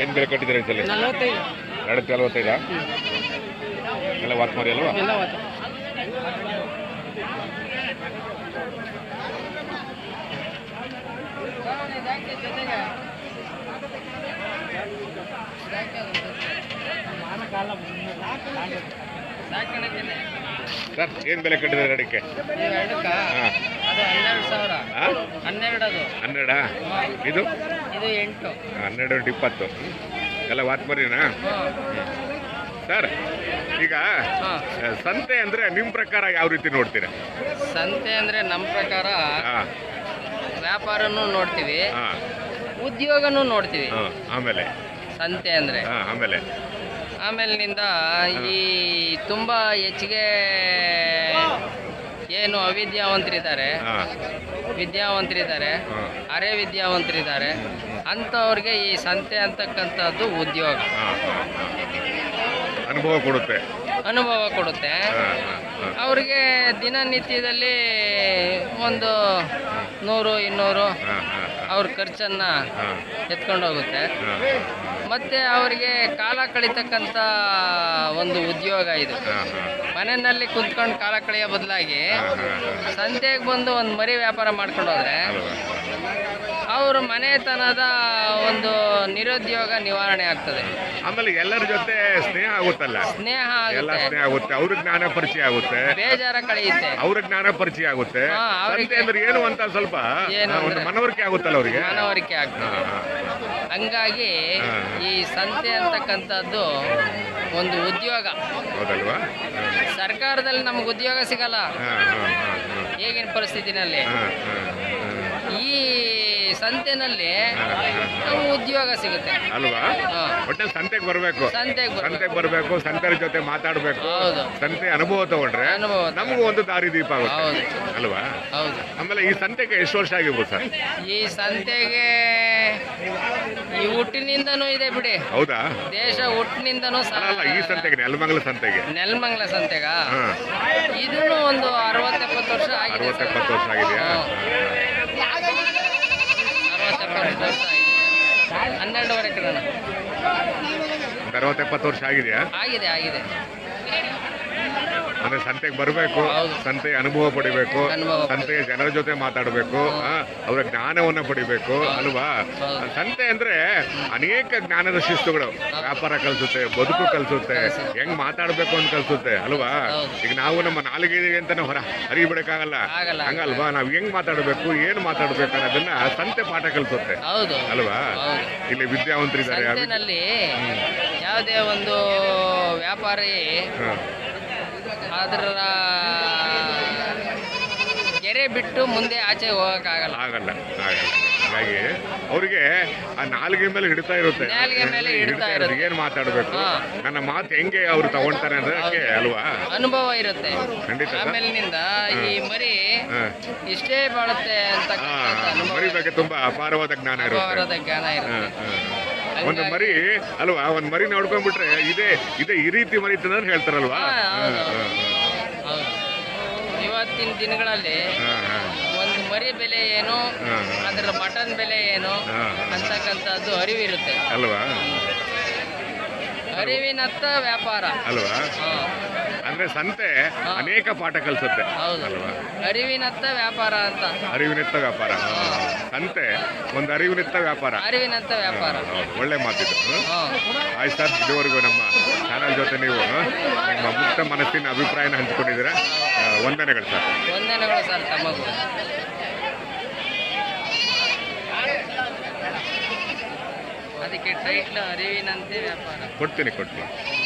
ಏನು ಬೆಲೆ ಕೊಟ್ಟಿದ್ದಾರೆ ಈ ಸಲ? ಎರಡು ನಲವತ್ತೈದಾ ಎಲ್ಲ ವಾತ್ ಮಾರಿ ಅಲ್ವಾ? ಸರ್ ಏನು ಬೆಲೆ ಕಟ್ಟಿದ್ದಾರೆ ಅಡಿಕೆ ಎರಡಕ್ಕ. ಹಾಂ. ಅದು ಹನ್ನೆರಡು ಸಾವಿರ. ಹಾಂ ಹನ್ನೆರಡು? ಇದು? ಇದು ಎಂಟು. ಹನ್ನೆರಡು ಇಪ್ಪತ್ತು. ಎಲ್ಲ ವಾತ್ ಮರಿನಾ ಸರ್ ಈಗ ಸಂತೆ ಅಂದ್ರೆ ನಿಮ್ಮ ಪ್ರಕಾರ ಯಾವ ರೀತಿ ನೋಡ್ತೀರಾ? ಸಂತೆ ಅಂದ್ರೆ ನಮ್ಮ ಪ್ರಕಾರ ವ್ಯಾಪಾರನು ನೋಡ್ತೀವಿ ಉದ್ಯೋಗನು ನೋಡ್ತೀವಿ. ಆಮೇಲೆ? ಸಂತೆ ಅಂದ್ರೆ. ಆಮೇಲೆ? ಆಮೇಲಿನಿಂದ ಈ ತುಂಬ ಹೆಚ್ಚಿಗೆ ಏನು ಅವಿದ್ಯಾವಂತರಿದ್ದಾರೆ. ವಿದ್ಯಾವಂತರಿದ್ದಾರೆ. ಅರೆ ವಿದ್ಯಾವಂತರಿದ್ದಾರೆ. ಅಂಥವ್ರಿಗೆ ಈ ಸಂತೆ ಅಂತಕ್ಕಂಥದ್ದು ಉದ್ಯೋಗ. ಅನುಭವ ಕೊಡುತ್ತೆ. ಅನುಭವ ಕೊಡುತ್ತೆ. ಅವ್ರಿಗೆ ದಿನನಿತ್ಯದಲ್ಲಿ ಒಂದು ನೂರು ಇನ್ನೂರು ಅವ್ರ ಖರ್ಚನ್ನು ಎತ್ಕೊಂಡು ಹೋಗುತ್ತೆ. ಮತ್ತೆ ಅವರಿಗೆ ಕಾಲ ಕಳೀತಕ್ಕಂಥ ಒಂದು ಉದ್ಯೋಗ ಇದು. ಮನೆಯಲ್ಲಿ ಕುತ್ಕೊಂಡು ಕಾಲ ಕಳೆಯೋ ಬದಲಾಗಿ ಸಂತೆಗೆ ಬಂದು ಒಂದು ಮರಿ ವ್ಯಾಪಾರ ಮಾಡ್ಕೊಂಡು ಹೋದ್ರೆ ಅವ್ರ ಮನೆತನದ ಒಂದು ನಿರುದ್ಯೋಗ ನಿವಾರಣೆ ಆಗ್ತದೆ. ಆಮೇಲೆ ಎಲ್ಲರ ಜೊತೆ ಸ್ನೇಹ ಆಗುತ್ತಲ್ಲ? ಸ್ನೇಹ ಎಲ್ಲ ಆಗುತ್ತೆ ಸ್ನೇಹ ಆಗುತ್ತೆ. ಅವ್ರ ಜ್ಞಾನ ಪರಿಚಯ ಆಗುತ್ತೆ. ಬೇಜಾರ ಕಳೆಯುತ್ತೆ. ಅವ್ರ ಜ್ಞಾನ ಪರಿಚಯ ಆಗುತ್ತೆ. ಹಾ, ಅವ್ರಿಗೆ- ಸಂತೆ ಅಂದ್ರೆ ಏನು ಅಂತ ಸ್ವಲ್ಪ ಏನು ಒಂದು ಅಂದ್ರೆ- ಮನವರಿಕೆ ಆಗುತ್ತಲ್ಲ ಅವ್ರಿಗೆ? ಮನವರಿಕೆ ಆಗ್ತದೆ. ಹಂಗಾಗಿ ಹಾ. ಈ ಸಂತೆ ಅಂತಕ್ಕಂಥದ್ದು ಒಂದು ಉದ್ಯೋಗ. ಹೌದಲ್ವಾ? ಸರ್ಕಾರದಲ್ಲಿ ನಮ್ಗೆ ಉದ್ಯೋಗ ಸಿಗಲ್ಲ. ಹಾ, ಹಾ, ಹಾ, ಹಾ. ಈಗಿನ ಪರಿಸ್ಥಿತಿನಲ್ಲಿ. ಹಾ, ಹಾ, ಈ ಹಾ, ಹಾ. ನಮ್ಗೆ ಉದ್ಯೋಗ ಸಿಗುತ್ತೆ. ಅಲ್ವಾ? ಒಟ್ಟೆ ಸಂತೆಗೆ ಬರಬೇಕು. ಸಂತೆಗೆ ಬರ್ಬೇಕು. ಸಂತೆಗೆ ಬರಬೇಕು ಸಂತರ ಜೊತೆ ಮಾತಾಡಬೇಕು. ಹೌದು. ಸಂತೆ ಅನುಭವ ತಗೊಂಡ್ರೆ ಅನುಭವ ನಮಗೂ ಒಂದು ದಾರಿ ದೀಪ ಆಗುತ್ತೆ. ಹೌದು. ಅಲ್ವಾ? ಹೌದು. ಆಮೇಲೆ ಈ ಸಂತೆಗೆ ಎಷ್ಟು ವರ್ಷ ಆಗಿರ್ಬೋದು ಸರ್? ಈ ಸಂತೆಗೆ ಈ ಹುಟ್ಟಿನಿಂದನೂ ಇದೆ ಬಿಡಿ. ಹೌದಾ? ದೇಶ ಹುಟ್ಟಿನಿಂದನೂ ಅಲ್ಲ ಅಲ್ಲ ಈ ಸಂತೆಗೆ ನೆಲಮಂಗಲ ಸಂತೆಗೆ. ನೆಲಮಂಗಲ ಸಂತೆಗ? ಹಾ. ಇದೂ ಒಂದು ಅರವತ್ತೆಪ್ಪತ್ತು ವರ್ಷ ಆಗಿದೆ ಅರವತ್ತೆಪ್ಪತ್ತು ವರ್ಷ ಆಗಿದೆಯಾ? ಅರವತ್ತೆಪ್ಪತ್ತು ವರ್ಷ ಆಗಿದೆ ಹನ್ನೆರಡುವರೆ ಕಿರಣ ಒಂದು ಅರವತ್ತೆಪ್ಪತ್ತು ವರ್ಷ ಆಗಿದೆಯಾ? ಆಗಿದೆ ಆಗಿದೆ. ಅಂದ್ರೆ ಸಂತೆಗೆ ಬರಬೇಕು ಸಂತೆ ಸಂತೆಯ ಅನುಭವ ಪಡಿಬೇಕು ಸಂತೆಯ ಜನರ ಜೊತೆ ಮಾತಾಡಬೇಕು ಅವರ ಜ್ಞಾನವನ್ನ ಪಡಿಬೇಕು ಅಲ್ವಾ? ಸಂತೆ ಅಂದ್ರೆ ಅನೇಕ ಜ್ಞಾನದ ಶಿಸ್ತುಗಳು. ವ್ಯಾಪಾರ ಕಲಿಸುತ್ತೆ ಬದುಕು ಕಲಿಸುತ್ತೆ ಹೆಂಗ್ ಮಾತಾಡ್ಬೇಕು ಅಂತ ಕಲಿಸುತ್ತೆ ಅಲ್ವಾ? ಈಗ ನಾವು ನಮ್ಮ ನಾಲಿಗೆ ಅಂತ ಹೊರ ಹರಿಬಿಡಕ್ಕಾಗಲ್ಲ. ಹಂಗಲ್ವಾ? ನಾವು ಹೆಂಗ್ ಮಾತಾಡ್ಬೇಕು ಏನ್ ಮಾತಾಡ್ಬೇಕು ಅನ್ನೋದನ್ನ ಸಂತೆ ಪಾಠ ಕಲಿಸುತ್ತೆ. ಅಲ್ವಾ? ಇಲ್ಲಿ ವಿದ್ಯಾವಂತರಿದ್ದಾರೆ ಯಾವುದೇ ಒಂದು ವ್ಯಾಪಾರಿ. ಅದರ ಗೆರೆ ಬಿಟ್ಟು ಮುಂದೆ ಆಚೆ ಹೋಗಕ್ಕಾಗಲ್ಲ. ಆಗಲ್ಲ ಆಗಲ್ಲ. ಹಾಗಾಗಿ ಅವ್ರಿಗೆ ಆ ನಾಲ್ಗೆ ಮೇಲೆ ಹಿಡಿತಾ ಇರುತ್ತೆ. ನಾಲಿಗೆ ಮೇಲೆ ಹಿಡಿತಾ ಇರುತ್ತೆ. ಏನು ಮಾತಾಡಬೇಕು? ನನ್ನ ಮಾತು ಹೆಂಗೆ ಅವ್ರು ತಗೊಳ್ತಾರೆ ಅಂದ್ರೆ ಅಲ್ವಾ? ಅನುಭವ ಇರುತ್ತೆ. ಖಂಡಿತ. ಆಮೇಲಿನಿಂದ ಈ ಮರಿ ಇಷ್ಟೇ ಬಾಳುತ್ತೆ ಅಂತ ಮರಿ ಬಗ್ಗೆ ತುಂಬಾ ಅಪಾರವಾದ ಜ್ಞಾನ ಇರುತ್ತೆ. ಅಪಾರವಾದ ಜ್ಞಾನ ಇರುತ್ತೆ. ಒಂದು ಮರಿ ಅಲ್ವಾ ಒಂದು ಮರಿ ನೋಡ್ಕೊಂಡ್ಬಿಟ್ರೆ ಇದೇ ಇದೇ ಈ ರೀತಿ ಮರಿ ತಿನ್ನೋದು ಹೇಳ್ತಾರಲ್ವಾ? ಇವತ್ತಿನ ದಿನಗಳಲ್ಲಿ. ಒಂದು ಮರಿ ಬೆಲೆ ಏನು. ಅದರ ಮಟನ್ ಬೆಲೆ ಏನು. ಅಂತಕ್ಕಂಥದ್ದು ಅರಿವಿರುತ್ತೆ. ಅಲ್ವಾ? ಅರಿವಿನತ್ತ ವ್ಯಾಪಾರ. ಅಲ್ವಾ? ಅಂದ್ರೆ ಸಂತೆ ಅನೇಕ ಪಾಠ ಕಲಿಸುತ್ತೆ. ಹೌದು. ಅಲ್ವಾ? ಅರಿವಿನತ್ತ ವ್ಯಾಪಾರ ಅಂತ. ಅರಿವಿನತ್ತ ವ್ಯಾಪಾರ. ಸಂತೆ ಒಂದು ಅರಿವಿನತ್ತ ವ್ಯಾಪಾರ. ಅರಿವಿನತ್ತ ವ್ಯಾಪಾರ. ಹೌದು. ಒಳ್ಳೆ ಮಾತಿದ್ರು? ಆಯ್ತು ಸರ್ ಇದುವರೆಗೂ ನಮ್ಮ ಚಾನಲ್ ಜೊತೆ ನೀವು? ನಿಮ್ಮ ಮುಕ್ತ ಮನಸ್ಸಿನ ಅಭಿಪ್ರಾಯನ ಹಂಚಿಕೊಂಡಿದ್ದೀರಾ? ಆ, ವಂದನೆಗಳು ಸರ್. ವಂದನೆಗಳು ಸರ್ ತಮಗೂ ಅದಕ್ಕೆ ಟೈಟ್ಲ್ ಅರಿವಿನಂತೆ ವ್ಯಾಪಾರ. ಕೊಡ್ತೀನಿ ಕೊಡ್ತೀನಿ.